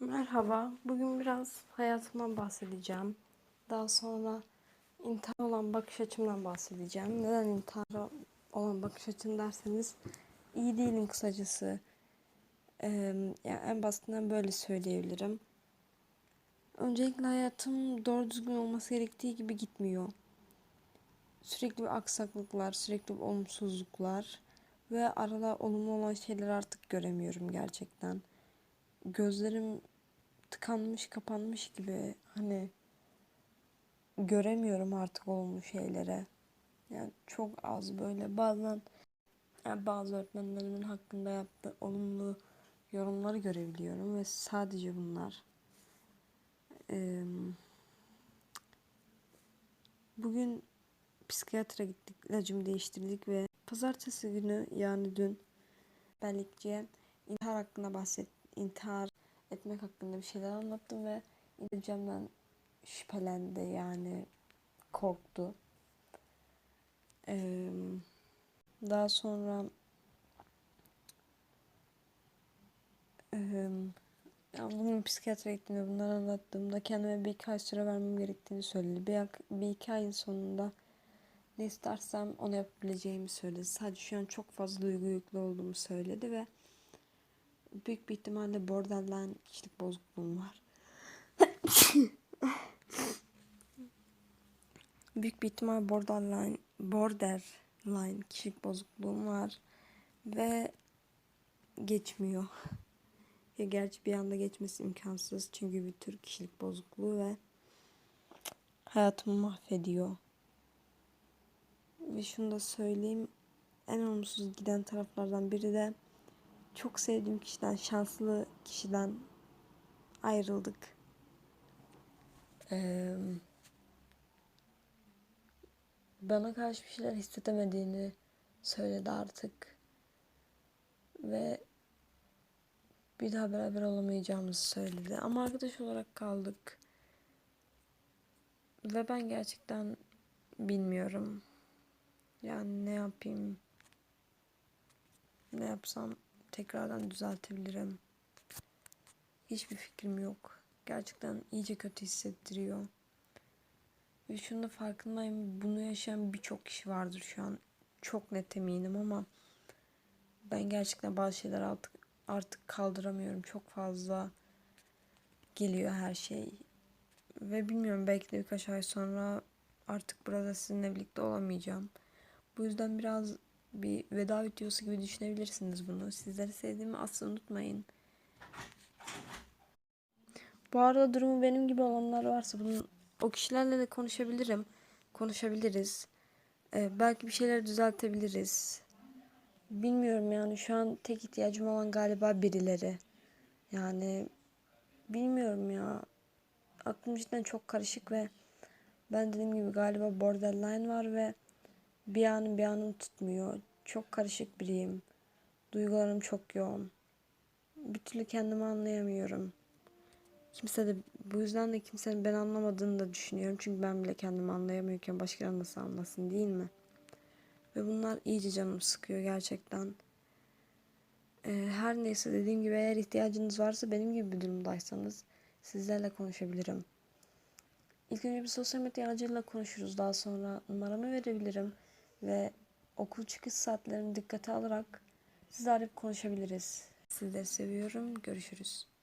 Merhaba. Bugün biraz hayatımdan bahsedeceğim. Daha sonra intihar olan bakış açımdan bahsedeceğim. Neden intihar olan bakış açım derseniz iyi değilim kısacası. Ee, yani en basitinden böyle söyleyebilirim. Öncelikle hayatım doğru düzgün olması gerektiği gibi gitmiyor. Sürekli bir aksaklıklar, sürekli bir olumsuzluklar ve arada olumlu olan şeyleri artık göremiyorum gerçekten gözlerim tıkanmış kapanmış gibi hani göremiyorum artık olumlu şeylere. Yani çok az böyle bazen yani bazı öğretmenlerimin hakkında yaptığı olumlu yorumları görebiliyorum ve sadece bunlar. Ee, bugün psikiyatra gittik, ilacımı değiştirdik ve pazartesi günü yani dün bellikçiye intihar hakkında bahset intihar etmek hakkında bir şeyler anlattım ve İngilizcemden şüphelendi yani korktu. Ee, daha sonra e, bugün psikiyatra gittiğimde bunları anlattığımda kendime bir iki ay süre vermem gerektiğini söyledi. Bir, bir iki ayın sonunda ne istersem onu yapabileceğimi söyledi. Sadece şu an çok fazla duygu yüklü olduğumu söyledi ve büyük bir ihtimalle borderline kişilik bozukluğum var. büyük bir ihtimal borderline borderline kişilik bozukluğum var ve geçmiyor. Ya gerçi bir anda geçmesi imkansız çünkü bir tür kişilik bozukluğu ve hayatımı mahvediyor. Ve şunu da söyleyeyim en olumsuz giden taraflardan biri de çok sevdiğim kişiden, şanslı kişiden ayrıldık. Ee, bana karşı bir şeyler hissedemediğini söyledi artık. Ve bir daha beraber olamayacağımızı söyledi. Ama arkadaş olarak kaldık. Ve ben gerçekten bilmiyorum. Yani ne yapayım? Ne yapsam tekrardan düzeltebilirim. Hiçbir fikrim yok. Gerçekten iyice kötü hissettiriyor. Ve şunu da farkındayım. Bunu yaşayan birçok kişi vardır şu an. Çok net eminim ama ben gerçekten bazı şeyler artık artık kaldıramıyorum. Çok fazla geliyor her şey. Ve bilmiyorum belki de birkaç ay sonra artık burada sizinle birlikte olamayacağım. Bu yüzden biraz bir veda videosu gibi düşünebilirsiniz bunu. Sizleri sevdiğimi asla unutmayın. Bu arada durumu benim gibi olanlar varsa bunun, o kişilerle de konuşabilirim. Konuşabiliriz. Ee, belki bir şeyler düzeltebiliriz. Bilmiyorum yani şu an tek ihtiyacım olan galiba birileri. Yani bilmiyorum ya. Aklım cidden çok karışık ve ben dediğim gibi galiba borderline var ve bir anım bir anım tutmuyor. Çok karışık biriyim. Duygularım çok yoğun. Bir türlü kendimi anlayamıyorum. Kimse de bu yüzden de kimsenin ben anlamadığını da düşünüyorum. Çünkü ben bile kendimi anlayamıyorken başkaları nasıl anlasın değil mi? Ve bunlar iyice canımı sıkıyor gerçekten. Ee, her neyse dediğim gibi eğer ihtiyacınız varsa benim gibi bir durumdaysanız sizlerle konuşabilirim. İlk önce bir sosyal medya aracılığıyla konuşuruz. Daha sonra numaramı verebilirim ve okul çıkış saatlerini dikkate alarak arayıp konuşabiliriz. Sizleri seviyorum. Görüşürüz.